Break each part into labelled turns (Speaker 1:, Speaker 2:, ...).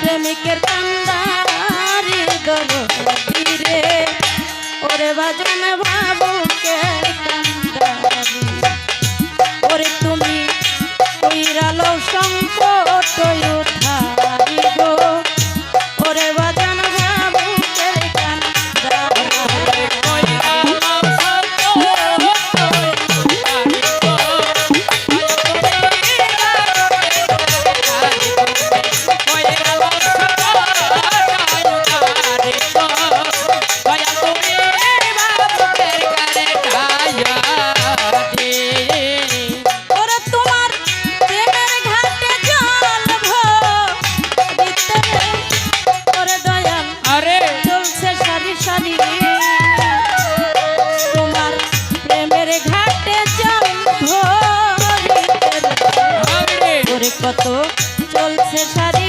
Speaker 1: প্রেমিকের
Speaker 2: কান্দারে
Speaker 1: দলো রে
Speaker 2: ওরে বাজন বাবুকে কান্দারি। ওরে তুমি কইরালো সম্পদ
Speaker 1: উঠা
Speaker 2: চলছে সারি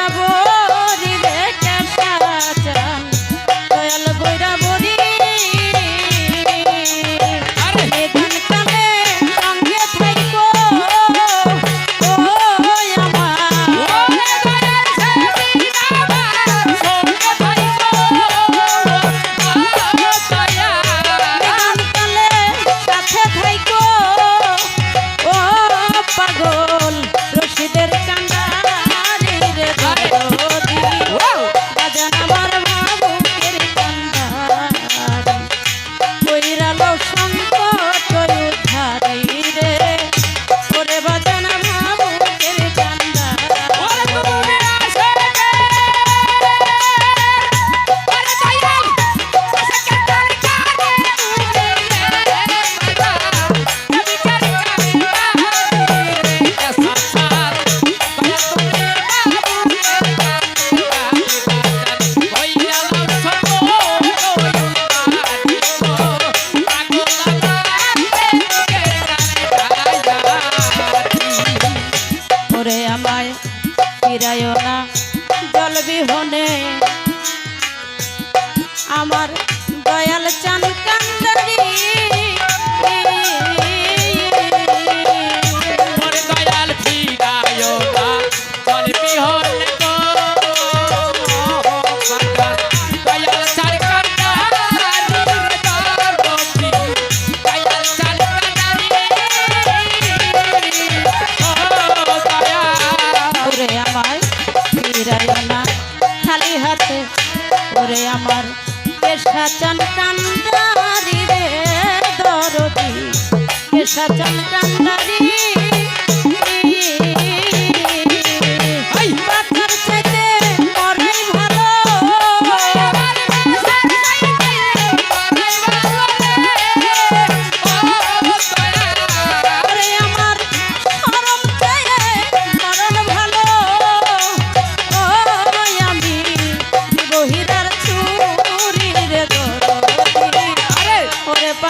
Speaker 2: চরণে আমার দয়াল চান কান্দারি। সাচন কান্দারি রে দরদি কে সাচন কান্দারি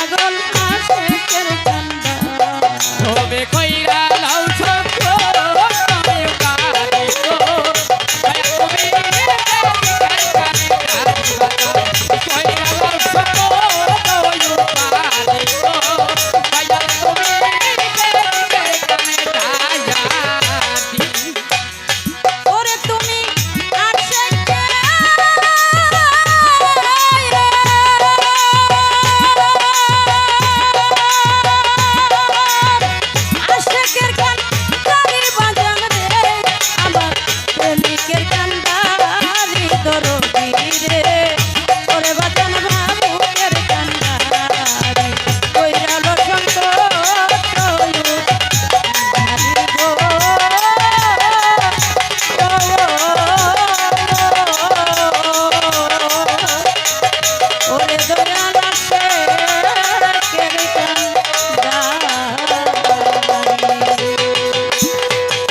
Speaker 2: পাগল। Torre